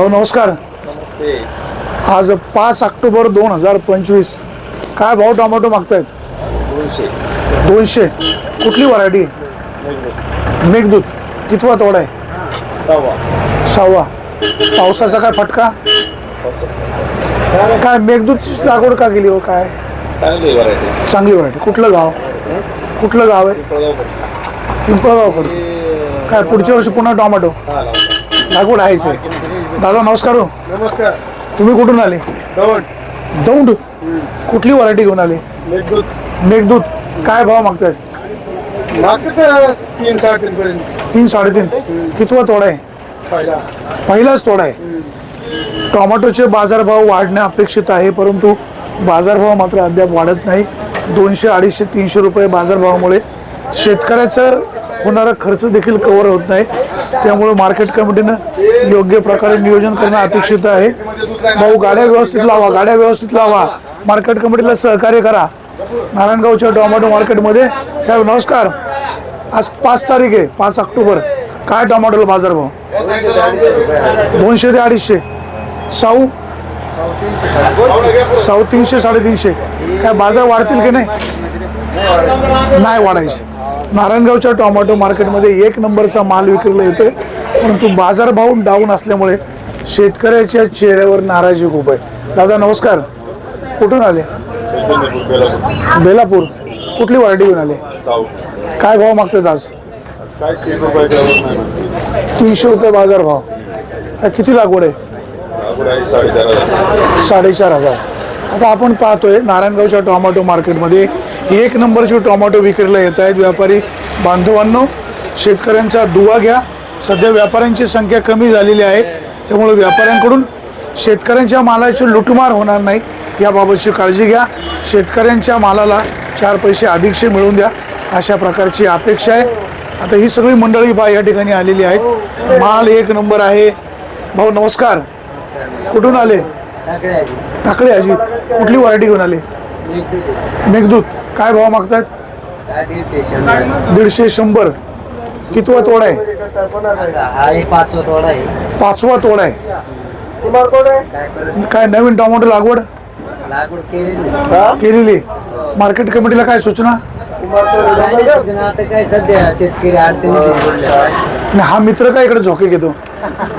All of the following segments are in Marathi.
भाऊ नमस्कार. नमस्ते. आज पाच ऑक्टोबर दोन हजार पंचवीस. काय भाव टोमॅटो मागतायत? दोनशे. दोनशे. कुठली व्हरायटी? मेघदूत. कितवा तोडा आहे? सव्वा सहावा. पावसाचा काय फटका? काय मेघदूतची लागवड का केली हो? काय? चांगली व्हरायटी. चांगली व्हरायटी. कुठलं गाव? कुठलं गाव आहे? पिंपळगावकडे काय पुढच्या वर्षी पुन्हा टोमॅटो? लागवड आहेच आहे. दादा नमस्कार हो. नमस्कार. तुम्ही कुठून आले? दौंड. दौंड? कुठली व्हरायटी घेऊन आले? मेघदूत. मेघदूत. काय भाव मागतायत? मागचं तीन साडेतीन पर्यंत तीन साडेतीन. कितवा तोडा आहे? पहिला. पहिलाच तोडा आहे. टोमॅटोचे बाजारभाव वाढणे अपेक्षित आहे परंतु बाजारभाव मात्र अद्याप वाढत नाही. दोनशे अडीचशे तीनशे रुपये बाजारभावामुळे शेतकऱ्याचं होणारा खर्च देखील कव्हर होत नाही. त्यामुळे मार्केट कमिटीनं योग्य प्रकारे नियोजन करणं अपेक्षित आहे. भाऊ गाड्या व्यवस्थित लावा गाड्या व्यवस्थित लावा. मार्केट कमिटीला सहकार्य करा. नारायणगावच्या टोमॅटो मार्केटमध्ये साहेब नमस्कार. आज पाच तारीख आहे पाच ऑक्टोबर. काय टोमॅटोला बाजारभाव दोनशे ते अडीचशे. साऊ? साऊ तीनशे साडेतीनशे. काय बाजार वाढतील की नाही? नाही वाढायचे. नारायणगावच्या टोमॅटो मार्केटमध्ये एक नंबरचा माल विक्रीला येतोय. परंतु बाजारभाव डाऊन असल्यामुळे शेतकऱ्याच्या चेहऱ्यावर नाराजी खूप आहे. दादा नमस्कार. कुठून आले? बेलापूर. कुठली वारडी घेऊन आले? काय भाव मागतात आज? तीनशे रुपये बाजारभाव किती लागवड आहे? साडेचार हजार. आता आपण पाहतोय नारायणगावच्या टोमॅटो मार्केटमध्ये एक नंबरचे टोमॅटो विक्रीला येत आहेत. व्यापारी बांधवांनो शेतकऱ्यांचा दुवा घ्या. सध्या व्यापाऱ्यांची संख्या कमी झालेली आहे. त्यामुळे व्यापाऱ्यांकडून शेतकऱ्यांच्या मालाची लुटमार होणार नाही. याबाबतची काळजी घ्या. शेतकऱ्यांच्या मालाला चार पैसे अधिकचे मिळवून द्या. अशा प्रकारची अपेक्षा आहे. आता ही सगळी मंडळी बा या ठिकाणी आलेली आहेत. माल एक नंबर आहे. भाऊ नमस्कार. कुठून आले? टाकळे आजी कुठली व्हरायटी घेऊन आले? मेघदूत. काय भाव मागतात दीडशे शंभर. कितवा तोडा आहे? हा एक पाचवा तोड आहे. पाचवा तोडा आहे काय काय नवीन टोमॅटो लागवड? लागवड केलेली. मार्केट कमिटीला काय सूचना? काय नाही सूचना आता काय सध्या शेतकरी अडचणीत आणि हा मित्र काय इकडे झोके घेतो?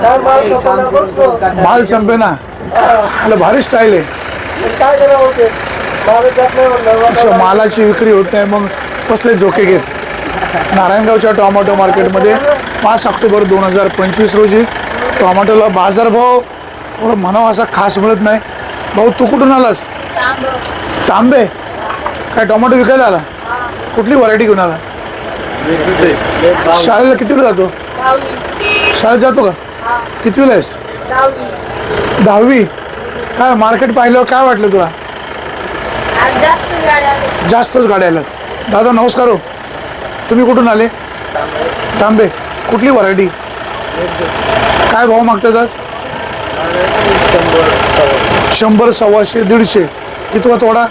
काम करून करून माल संपे ना मला भारी स्टाईल आहे. अच्छा, मालाची विक्री होत नाही मग कसले झोके घेत? नारायणगावच्या टोमॅटो मार्केटमध्ये पाच ऑक्टोबर दोन हजार पंचवीस रोजी टोमॅटोला बाजारभाव थोडं म्हणावा असा खास मिळत नाही. भाऊ तू कुठून आलास? तांबे. काय टोमॅटो विकायला आला? कुठली व्हरायटी घेऊन आला? शाळेला किती वेळ जातो? शाळेत जातो का? कितीला आहेस? दहावी. काय मार्केट पाहिल्यावर काय वाटलं तुला? जास्तच गाड्या आल्यात दादा नमस्कार हो. तुम्ही कुठून आले? तांबे. कुठली व्हरायटी? काय भाव मागतात आज? शंभर सव्वाशे दीडशे. कितवा तोडा?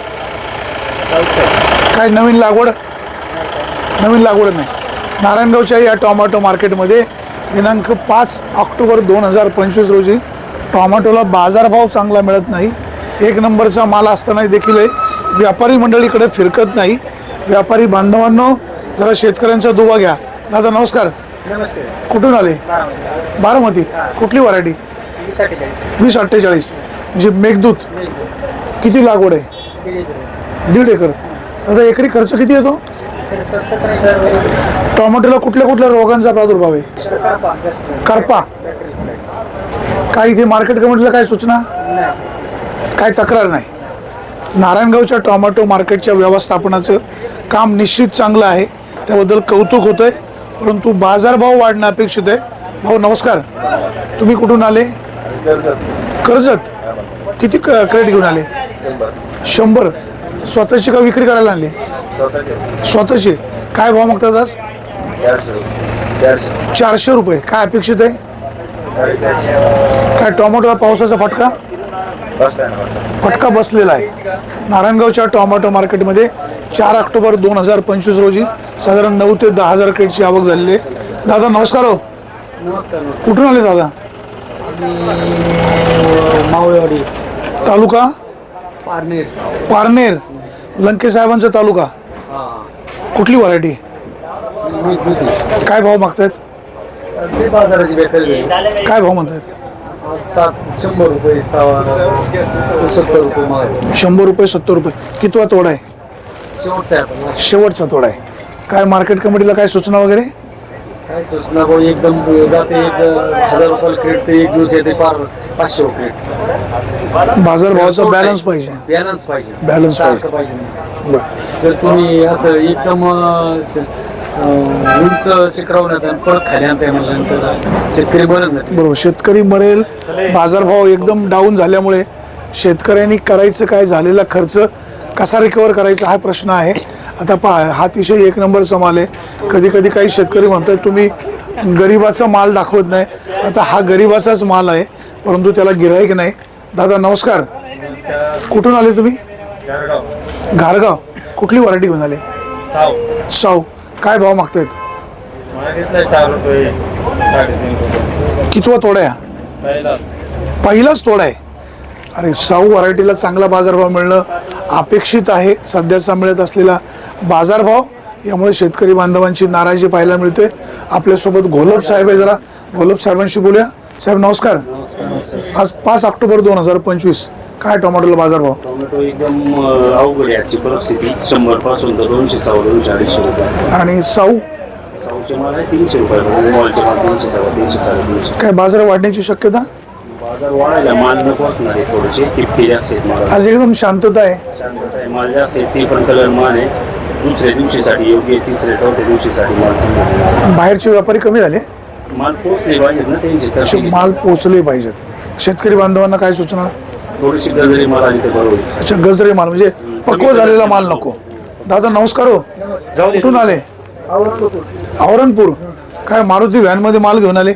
काय नवीन लागवड? नवीन लागवड नाही. नारायणगावच्या या टोमॅटो मार्केटमध्ये दिनांक पाच ऑक्टोबर दोन हजार पंचवीस रोजी टोमॅटोला बाजारभाव चांगला मिळत नाही. एक नंबरचा माल असताना देखील आहे व्यापारी मंडळीकडे फिरकत नाही. व्यापारी बांधवांनो जरा शेतकऱ्यांचा दुवा घ्या. दादा नमस्कार. नमस्ते. कुठून आले? बारामती. कुठली व्हरायटी? वीस अठ्ठेचाळीस. म्हणजे मेघदूत. किती लागवड आहे? दीड एकर. दादा एकरी खर्च किती येतो? टोमॅटोला कुठल्या कुठल्या रोगांचा प्रादुर्भाव आहे? करपा काय इथे मार्केट कमिटीला काय सूचना? काय तक्रार नाही? नारायणगावच्या टोमॅटो मार्केटच्या व्यवस्थापनाचं काम निश्चित चांगलं आहे. त्याबद्दल कौतुक होतं आहे परंतु बाजारभाव वाढणं अपेक्षित आहे. भाऊ नमस्कार. तुम्ही कुठून आले? कर्जत. किती क- घेऊन आले? शंभर. स्वतःची का विक्री करायला आणली? स्वतःची. काय भाव मागतात आज? चारशे रुपये. काय अपेक्षित आहे? काय टोमॅटोला पावसाचा फटका? फटका बसलेला आहे. नारायणगावच्या टोमॅटो मार्केटमध्ये चार ऑक्टोबर दोन हजार पंचवीस रोजी साधारण नऊ ते दहा हजार क्रेटची आवक झालेली आहे. दादा नमस्कार हो. नमस्कार कुठून आले दादा? मावळेवाडी. तालुका? पारनेर. पारनेर. लंके साहेबांचा तालुका. हा. कुठली व्हरायटी काय भाव मागतायत. काय भाव म्हणतायत? सात शंभर रुपये सहा सत्तर रुपये मागे शंभर रुपये सत्तर रुपये. कितवा तोडा आहे? शेवटचा आहे शेवटचा तोडा आहे. काय मार्केट कमिटीला काय सूचना वगैरे? काय सूचना भाऊ एकदम जाते एक हजार रुपयाला क्रेट ते एक दिवस येते पार पाचशे क्रेट बाजार भावाचा बॅलन्स पाहिजे. बॅलन्स पाहिजे. Balance सारखं पाहिजे. बरं. जर तुम्ही असं एकदम अं, उंच आणि खाली शेतकरी बरं नाही बरोबर शेतकरी मरेल बाजारभाव एकदम डाऊन झाल्यामुळे शेतकऱ्यांनी करायचं काय झालेला खर्च कसा रिकवर करायचा हा प्रश्न आहे. आता पहा हा अतिशय एक नंबरचा माल आहे. कधी कधी काही शेतकरी म्हणतात तुम्ही गरिबाचा माल दाखवत नाही. आता हा गरिबाचाच माल आहे परंतु त्याला गिराईक नाही. दादा नमस्कार. कुठून आले तुम्ही? घारगाव कुठली व्हरायटी घेऊन आले? साव. साऊ काय भाव मागतायत? मला घेतलं चार रुपये साडेतीन रुपये. कितवा तोडा आहे हा? पहिलाच. पहिलाच तोडा आहे. अरे साऊ व्हरायटीला चांगला बाजारभाव मिळणं अपेक्षित आहे. सध्याचा मिळत असलेला बाजारभाव यामुळे शेतकरी बांधवांची नाराजी पाहायला मिळते. आपल्यासोबत घोलप साहेब आहे जरा. घोलप साहेबांशी बोलूया. साहेब नमस्कार. आज पाच ऑक्टोबर दोन हजार पंचवीस. काय टोमॅटोला बाजारभाव? टोमॅटो एकदम अ, अवघड आहे आजची परिस्थिती. शंभरपासून तर दोनशे सव्वा दोनशे अडीचशे रुपये. आणि साऊ? साऊचे माल आहे तीनशे रुपये मॉलचे माल तीनशे सव्वा तीनशे साडेतीनशे काय बाजार वाढण्याची शक्यता? बाजार वाढायला माल नको असणार आहे थोडेसे. किटके जास्त आहेत माल आज एकदम शांतता आहे. शांतता आहे. माल जास्त आहे ती पण कलर माल आहे. दुसऱ्या दिवशीसाठी योग्य आहे तिसऱ्या चौथ्या दिवशीसाठी माल चांगला बाहेरचे व्यापारी कमी झाले. माल पोचले पाहिजेत ना त्यांचे. असे तर माल पोचले पाहिजेत. शेतकरी बांधवांना काय सूचना? थोडीशी गजरी माल आली तर बरोबर. अच्छा गजरे माल म्हणजे पक्व झालेला माल नको. दादा नमस्कार हो. कुठून आले? औरणपूर काय मारुती व्हॅनमध्ये माल घेऊन आले?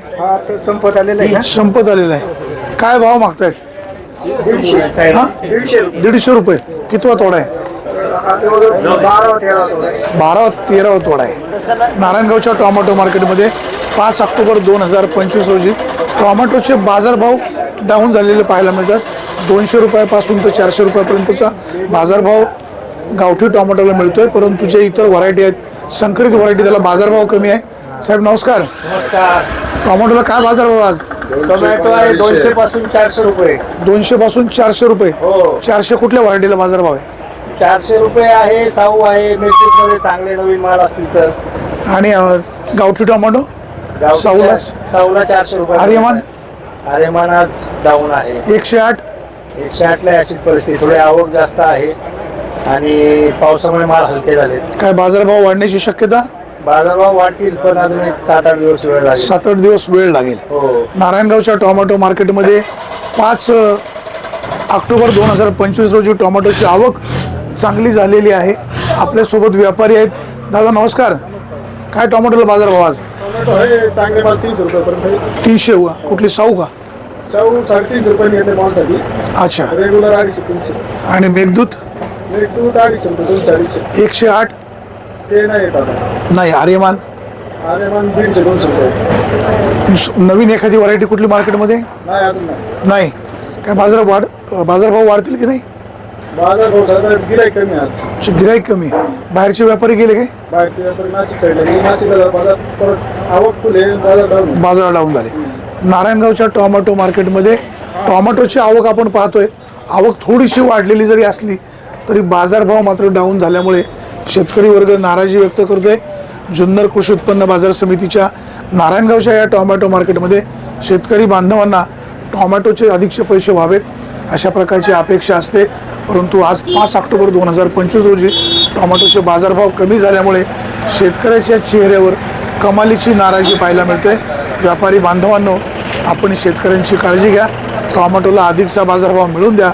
संपत आलेलं आहे संपत आलेला आहे. काय भाव मागतायत हा? दीडशे. रुपये. कितवा तोडा आहे? बारा तेरा तोडा आहे. बारा तेरा तोडा आहे. नारायणगावच्या टोमॅटो मार्केटमध्ये पाच ऑक्टोबर दोन हजार पंचवीस रोजी टोमॅटोचे बाजारभाव डाऊन झालेले पाहायला मिळतात. दोनशे रुपयापासून तर चारशे रुपयापर्यंतचा बाजारभाव गावठी टोमॅटोला मिळतोय परंतु जे इतर व्हरायटी आहेत संकरित व्हरायटी त्याला बाजारभाव कमी आहे. साहेब नमस्कार. टोमॅटोला काय बाजारभाव आज? टोमॅटो आहे दोनशे पासून चारशे रुपये. दोनशे पासून चारशे रुपये. हो. चारशे कुठल्या व्हरायटीला बाजारभाव आहे? चारशे रुपये आहे साऊ आहे मध्ये चांगले नवीन माल असतील तर. आणि अं, गावठी टोमॅटो? साऊला? साऊला चारशे रुपये आर्यमान? आर्यमान आज डाऊन आहे. एकशे आठ? एकशे आठला अशीच परिस्थिती. थोडी आवक जास्त आहे आणि पावसामुळे माल हलके झाले काय बाजारभाव वाढण्याची शक्यता? बाजारभाव वाढतील पण अजून एक सात आठ दिवस वेळ लागेल. सात आठ दिवस वेळ लागेल. हो. नारायणगावच्या टोमॅटो मार्केटमध्ये पाच अ, ऑक्टोबर दोन हजार पंचवीस रोजी टोमॅटोची आवक चांगली झालेली आहे. आपल्यासोबत व्यापारी आहेत. दादा नमस्कार. काय टोमॅटोला बाजारभाव आज? टोमॅटो आहे चांगले माल तीनशे व- कुठली साऊ का? शाहू साडेतीनशे रुपये येते मालसाठी अच्छा. रेग्युलर अडीचशे तीनशे आणि मेघदूत? दूध अडीचशे रुपये दोनशे अडीचशे. एकशे आठ? ते नाही येत आता. नाही आर्यमान? मग दीडशे दोनशे रुपये. नवीन एखादी व्हरायटी कुठली मार्केटमध्ये नाही अजून नाही. नाही. काय बाजार वाढ बाजारभाव वाढतील की नाही? बाजार भाव साधा गिराईक कमी आहे आज. गिराईक कमी. बाहेरचे व्यापारी गेले काय? बाहेर ते व्यापारी नाशिक साईडला गेले. नाशिकला जरा बाजार परत आवक फुले बाजार डाऊन. आहे. बाजार डाऊन झाले. नारायणगावच्या टॉमॅटो मार्केटमध्ये टोमॅटोची आवक आपण पाहतोय. आवक थोडीशी वाढलेली जरी असली तरी बाजारभाव मात्र डाऊन झाल्यामुळे शेतकरी वर्ग नाराजी व्यक्त करतोय. जुन्नर कृषी उत्पन्न बाजार समितीच्या नारायणगावच्या या टॉमॅटो मार्केटमध्ये शेतकरी बांधवांना टोमॅटोचे अधिकचे पैसे व्हावेत अशा प्रकारची अपेक्षा असते. परंतु आज पाच ऑक्टोबर दोन हजार पंचवीस रोजी टोमॅटोचे बाजारभाव कमी झाल्यामुळे शेतकऱ्याच्या चेहऱ्यावर कमालीची नाराजी पाहायला मिळते. व्यापारी बांधवांनो आपण शेतकऱ्यांची काळजी घ्या. टोमॅटोला अधिकचा बाजारभाव मिळवून द्या.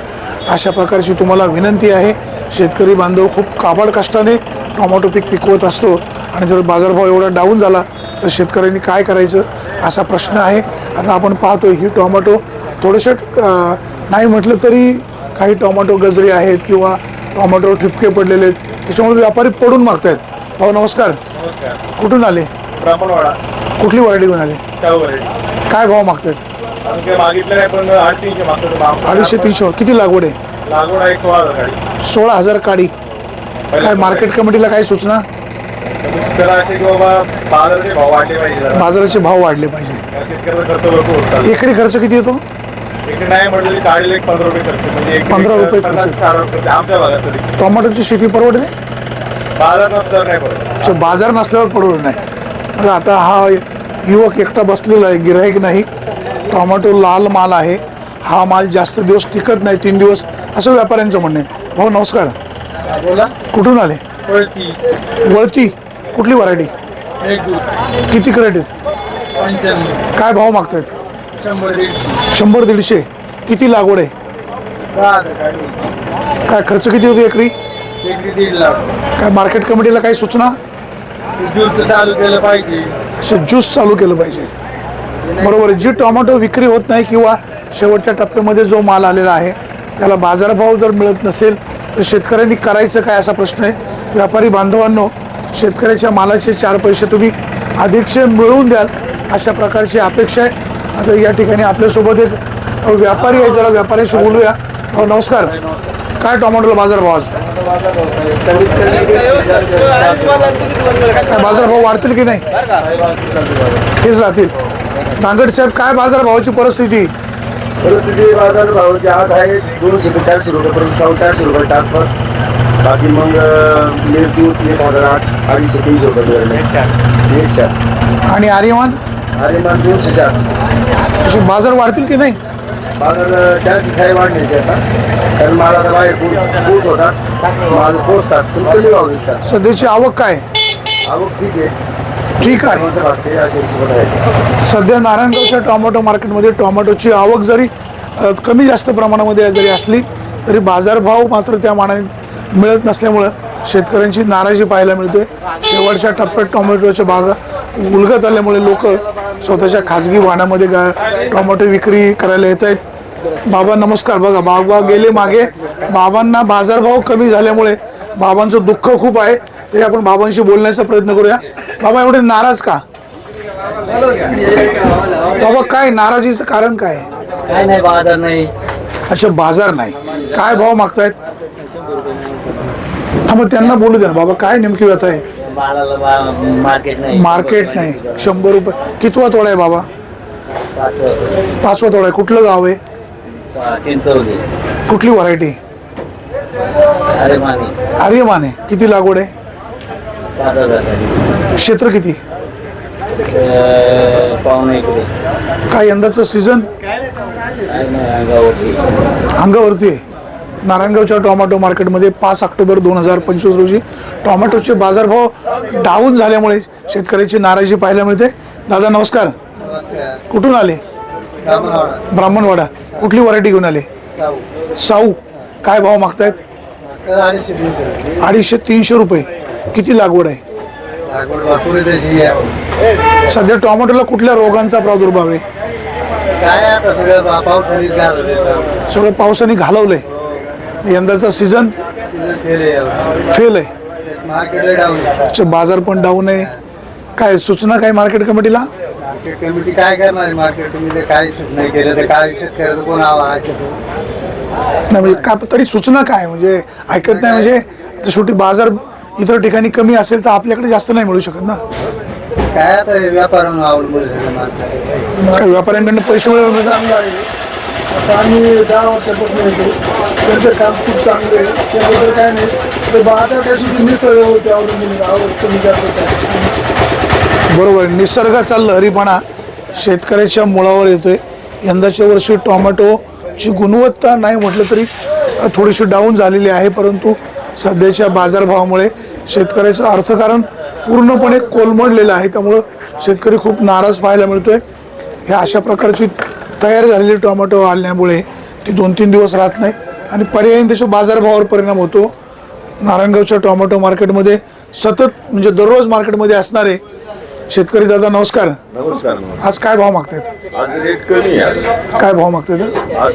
अशा प्रकारची तुम्हाला विनंती आहे. शेतकरी बांधव खूप काबाड कष्टाने टोमॅटो पीक पिकवत असतो. आणि जर बाजारभाव एवढा डाऊन झाला तर शेतकऱ्यांनी काय करायचं असा प्रश्न आहे. आता आपण पाहतो ही टोमॅटो थोडेसे नाही म्हटलं तरी काही टोमॅटो गजरे आहेत किंवा टोमॅटो ठिपके पडलेले आहेत. त्याच्यामुळे व्यापारी पडून मागतायत. भाऊ नमस्कार. नमस्कार. कुठून आले? ब्राह्मणवाडा कुठली व्हरायटी घेऊन आले? आहे काय भाव काही मागितलं नाही पण आठ तीनशे मागतो अडीचशे तीनशे किती लागवड आहे? लागवड आहे सोळा हजार गाडी. सोळा हजार काडी. काय मार्केट कमिटीला काय सूचना? त्याला असे की बाबा बाजाराचे भाव वाढले पाहिजे जरा. बाजाराचे भाव वाढले पाहिजे. शेतकऱ्याचा खर्च भरपूर एकरी खर्च किती येतो? इकडे नाही म्हटलं तरी गाडीला एक पंधरा रुपये खर्च. म्हणजे एक 15 रुपये खर्च. पन्नास साठ रुपये आमच्या भागात तरी. टोमॅटोची शेती परवडते? बाजार नसल्यावर नाही पडत अच्छा, बाजार नसल्यावर परवडत नाही. मग आता हा युवक एकटा बसलेला आहे गिराईक नाही. टोमॅटो लाल माल आहे. हा माल जास्त दिवस टिकत नाही तीन दिवस असं व्यापाऱ्यांचं म्हणणं आहे. भाऊ नमस्कार. बोला. कुठून आले? वळती. कुठली व्हरायटी? किती क्रेट आहेत? काय भाव मागतायत? शंभर दीडशे. शंभर दीडशे. किती लागवड आहे? काय खर्च किती होतो एकरी? काय मार्केट कमिटीला काही सूचना? दूध चालू केलं पाहिजे. असं ज्यूस चालू केलं पाहिजे. बरोबर आहे. जी टोमॅटो विक्री होत नाही किंवा शेवटच्या टप्प्यामध्ये जो माल आलेला आहे त्याला बाजारभाव जर मिळत नसेल तर शेतकऱ्यांनी करायचं काय असा प्रश्न आहे? व्यापारी बांधवांनो शेतकऱ्याच्या मालाचे चार पैसे तुम्ही अधिकचे मिळवून द्याल अशा प्रकारची अपेक्षा आहे. आता या ठिकाणी आपल्यासोबत एक व्यापारी आहे. ज्याला व्यापाऱ्याशी बोलूया. हो नमस्कार. काय टोमॅटोला बाजारभाव आज? बाजारभाव वाढतील की नाही? तेच राहतील. नांगड साहेब काय बाजारभावाची परिस्थिती? परिस्थिती बाजार भावाची आज आहे दोनशे ते चारशे रुपयेपर्यंत सव्वा चारशे रुपयाच्या आसपास. बाकी मग मेघदूत एक हजार आठ अडीचशे तीनशे रुपये एकशे आणि आर्यमान? मग दोनशे चार बाजार वाढतील की नाही? बाजार चारशे साई वाढण्याचे आता. कारण पोच पोच होतात. माल पोचतात कमी विकतात सध्याची आवक काय? आवक ठीक आहे. ठीक आहे. सर्वांचं वाटते असे हिशोबाने आहे. सध्या नारायणगावच्या टोमॅटो मार्केटमध्ये टोमॅटोची आवक जरी अ, कमी जास्त प्रमाणामध्ये जरी असली तरी बाजारभाव मात्र त्या मानाने मिळत नसल्यामुळं शेतकऱ्यांची नाराजी पाहायला मिळते. शेवटच्या टप्प्यात टोमॅटोच्या बागा उलगत आल्यामुळे लोक स्वतःच्या खाजगी वाहनामध्ये गा टोमॅटो विक्री करायला येत आहेत बाबा नमस्कार. बघा बाबा गेले मागे. बाबांना बाजारभाव कमी झाल्यामुळे बाबांचं दुःख खूप आहे. तरी आपण बाबांशी बोलण्याचा प्रयत्न करूया. बाबा एवढे नाराज का? बाबा काय नाराजीचं कारण काय? काय नाही बाजार नाही. अच्छा बाजार नाही. काय भाव मागतायत? हा मग त्यांना बोलू द्या ना. बाबा काय नेमकी व्यथा आहे? मालाला मार्केट नाही. मार्केट नाही. शंभर रुपये. कितवा तोडा आहे बाबा? पाचवा तोडा आहे. कुठलं गाव आहे? चिंचवली. कुठली व्हरायटी? अरे माने किती लागवड आहे? पाच हजार. क्षेत्र किती? पाहुणे इकडे काय यंदाचं सीझन काय नाही अंगावरती. अंगावरती आहे. नारायणगावच्या टोमॅटो मार्केटमध्ये पाच ऑक्टोबर दोन हजार पंचवीस रोजी टोमॅटोचे बाजारभाव डाऊन झाल्यामुळे शेतकऱ्याची नाराजी पाहायला मिळते. दादा नमस्कार. कुठून आले? ब्राह्मणवाडा. कुठली व्हरायटी घेऊन आले? साऊ. काय भाव मागतायत? अडीचशे तीनशे रुपये. किती लागवड आहे? सध्या टोमॅटोला कुठल्या रोगांचा प्रादुर्भाव आहे? सगळं पावसाने घालवलंय. यंदाचा सीझन फेल आहे बाजार पण डाऊन आहे. काय सूचना काय मार्केट कमिटीला? मार्केट कमिटी काय करणार मार्केट कमिटी काय नाही केलं तर काय शेतकऱ्याचं कोण नाही म्हणजे का तरी सूचना काय? म्हणजे ऐकत नाही म्हणजे आता शेवटी बाजार इतर ठिकाणी कमी असेल तर आपल्याकडे जास्त नाही मिळू शकत ना? काय आता व्यापारावर अवलंबून सगळं मार्केट काय व्यापाऱ्यांकडनं पैसे मिळवून आता आम्ही दहा वर्षापासून येतो त्यांचं काम खूप चांगलं आहे. त्याबद्दल काय नाही. तर बाजार काय सुद्धा निसर्गावरती अवलंबून आहे. आवक कमी जास्त बरोबर निसर्गाचा लहरीपणा शेतकऱ्याच्या मुळावर येतोय. यंदाच्या वर्षी टोमॅटोची गुणवत्ता नाही म्हटलं तरी थोडीशी डाऊन झालेली आहे परंतु सध्याच्या बाजारभावामुळे शेतकऱ्याचं अर्थकारण पूर्णपणे कोलमडलेलं आहे. त्यामुळं शेतकरी खूप नाराज पाहायला मिळतोय. ह्या अशा प्रकारची तयार झालेली टोमॅटो आल्यामुळे ती दोन तीन दिवस राहत नाही आणि पर्यायी त्याच्या बाजारभावावर परिणाम होतो. नारायणगावच्या टोमॅटो मार्केटमध्ये सतत म्हणजे दररोज मार्केटमध्ये असणारे शेतकरी दादा नमस्कार. नमस्कार आज काय भाव मागतायत? आज रेट कमी आहे काय भाव मागतायत? आज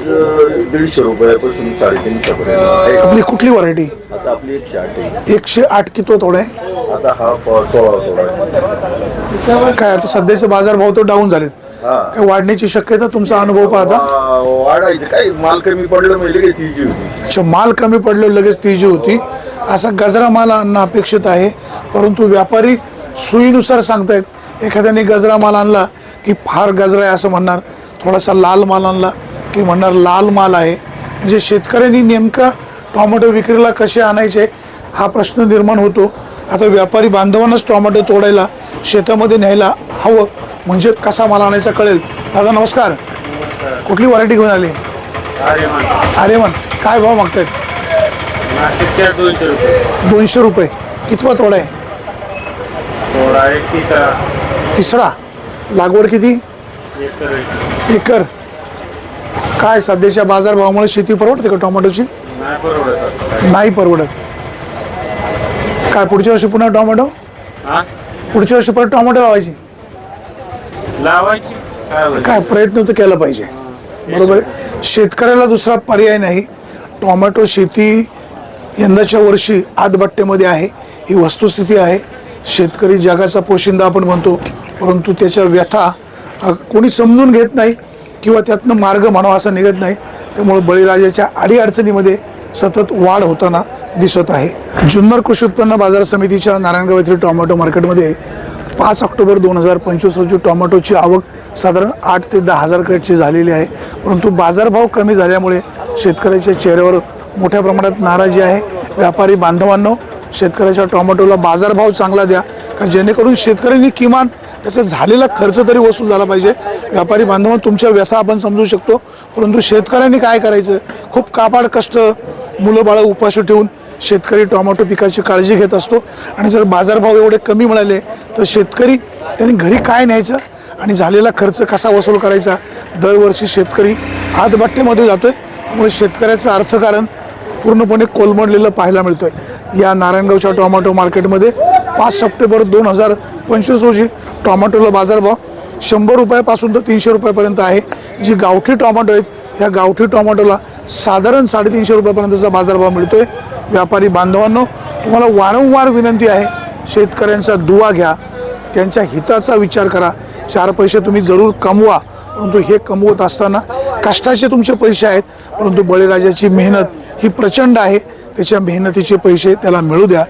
दीडशे रुपयापासून साडेतीनशे पर्यंत आपली कुठली व्हरायटी आता आपली एकशे आठ आहे. एकशे आठ कितो तोडा आहे. आता हा प- सोळा सोळा आहे. काय आता सध्याचे बाजारभाव तर डाऊन झालेत. हा. काय वाढण्याची शक्यता तुमचा अनुभव पाहता? वा- वाढायचं काय? माल कमी पडलं म्हणजे होती. अच्छा माल कमी पडलं लगेच ती जी होती. असा गजरा माल आणणं अपेक्षित आहे. परंतु व्यापारी सुईनुसार सांगतायत एखाद्याने गजरा माल आणला की फार गजरा आहे असं म्हणणार थोडासा लाल माल आणला की म्हणणार लाल माल आहे. म्हणजे शेतकऱ्यांनी नेमका टोमॅटो विक्रीला कसे आणायचे हा प्रश्न निर्माण होतो. आता व्यापारी बांधवांनाच टोमॅटो तोडायला शेतामध्ये न्यायला हवं म्हणजे कसा माल आणायचा कळेल. दादा नमस्कार. कुठली व्हरायटी घेऊन आली? अरे मन काय भाव मागतायत? दोनशे रुपये. कितवा तोडा आहे? थोडा एक तिसरा तिसरा. लागवड किती? एक एकर. काय सध्याच्या बाजारभावामुळे शेती परवडते का टोमॅटोची? नाही परवडत नाही परवडत. काय पुढच्या वर्षी पुन्हा टोमॅटो? हा पुढच्या वर्षी परत टोमॅटो लावायची? लावायची. काय होईल? काय प्रयत्न तर केला पाहिजे. बरोबर आहे. शेतकऱ्याला दुसरा पर्याय नाही. टोमॅटो शेती यंदाच्या वर्षी आदबट्ट्यामध्ये आहे. ही वस्तुस्थिती आहे. शेतकरी जगाचा पोशिंदा आपण म्हणतो परंतु त्याच्या व्यथा कोणी समजून घेत नाही किंवा त्यातनं मार्ग म्हणावा असं निघत नाही. त्यामुळे बळीराजाच्या अडीअडचणीमध्ये सतत वाढ होताना दिसत आहे. जुन्नर कृषी उत्पन्न बाजार समितीच्या नारायणगाव येथील टोमॅटो मार्केटमध्ये पाच ऑक्टोबर दोन हजार पंचवीस रोजी टोमॅटोची आवक साधारण आठ ते दहा हजार क्रेटची झालेली आहे. परंतु बाजारभाव कमी झाल्यामुळे शेतकऱ्याच्या चेहऱ्यावर मोठ्या प्रमाणात नाराजी आहे. व्यापारी बांधवांनो शेतकऱ्याच्या टोमॅटोला बाजारभाव चांगला द्या का जेणेकरून शेतकऱ्यांनी किमान त्याचा झालेला खर्च तरी वसूल झाला पाहिजे. व्यापारी बांधवांनो तुमच्या व्यथा आपण समजू शकतो परंतु शेतकऱ्यांनी काय करायचं? खूप कापाड कष्ट मुलं बाळं उपाशी ठेवून शेतकरी टोमॅटो पिकाची काळजी घेत असतो. आणि जर बाजारभाव एवढे कमी मिळाले तर शेतकरी त्यांनी घरी काय न्यायचं? आणि झालेला खर्च कसा वसूल करायचा? दरवर्षी शेतकरी आदबाट्यामध्ये जातोय. त्यामुळे शेतकऱ्याचं अर्थकारण पूर्णपणे कोलमडलेलं पाहायला मिळतोय. या नारायणगावच्या टोमॅटो मार्केटमध्ये पाच सप्टेंबर दोन हजार पंचवीस रोजी टोमॅटोला बाजारभाव शंभर रुपयापासून तर तीनशे रुपयापर्यंत आहे. जी गावठी टोमॅटो आहेत ह्या गावठी टोमॅटोला साधारण साडेतीनशे रुपयापर्यंतचा बाजारभाव मिळतो आहे व्यापारी बांधवांनो तुम्हाला वारंवार विनंती आहे शेतकऱ्यांचा दुवा घ्या त्यांच्या हिताचा विचार करा. चार पैसे तुम्ही जरूर कमवा परंतु हे कमवत असताना कष्टाचे तुमचे पैसे आहेत परंतु बळीराजाची मेहनत ही प्रचंड आहे. त्याच्या मेहनतीचे पैसे त्याला मिळू द्या.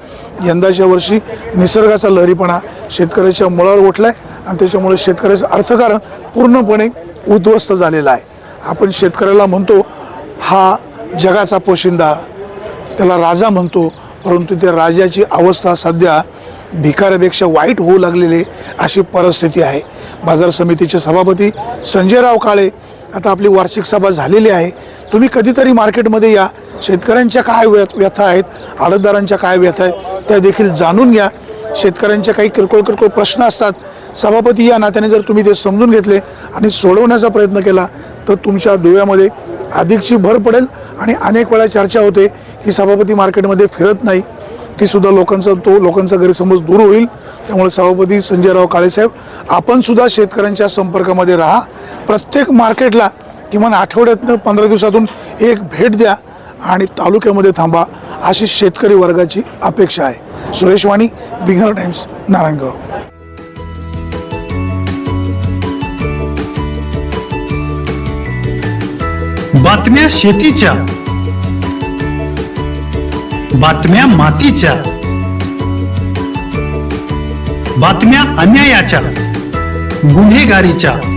यंदाच्या वर्षी निसर्गाचा लहरीपणा शेतकऱ्याच्या मुळावर उठलाय आणि त्याच्यामुळे शेतकऱ्याचं अर्थकारण पूर्णपणे उद्ध्वस्त झालेलं आहे. आपण शेतकऱ्याला म्हणतो हा जगाचा पोशिंदा त्याला राजा म्हणतो. परंतु त्या राजाची अवस्था सध्या भिकाऱ्यापेक्षा वाईट होऊ लागलेली अशी परिस्थिती आहे. बाजार समितीचे सभापती संजयराव काळे आता आपली वार्षिक सभा झालेली आहे. तुम्ही कधीतरी मार्केटमध्ये या. शेतकऱ्यांच्या काय व्यथा आहेत आडतदारांच्या काय व्यथा आहेत त्या देखील जाणून घ्या. शेतकऱ्यांच्या काही किरकोळ किरकोळ प्रश्न असतात. सभापती या नात्याने जर तुम्ही ते समजून घेतले आणि सोडवण्याचा प्रयत्न केला तर तुमच्या दुव्यामध्ये अधिकची भर पडेल आणि अनेक वेळा चर्चा होते. की सभापती मार्केटमध्ये फिरत नाही. तीसुद्धा लोकांचा तो लोकांचा गैरसमज दूर होईल. त्यामुळे सभापती संजयराव काळेसाहेब आपणसुद्धा शेतकऱ्यांच्या संपर्कामध्ये राहा. प्रत्येक मार्केटला किमान आठवड्यातनं पंधरा दिवसातून एक भेट द्या. आणि तालुक्यामध्ये थांबा अशी शेतकरी वर्गाची अपेक्षा आहे. सुरेश वाणी बिघर टाइम्स नारायणगाव. बातम्या शेतीच्या. बातम्या मातीच्या. बातम्या अन्यायाच्या. गुन्हेगारीच्या.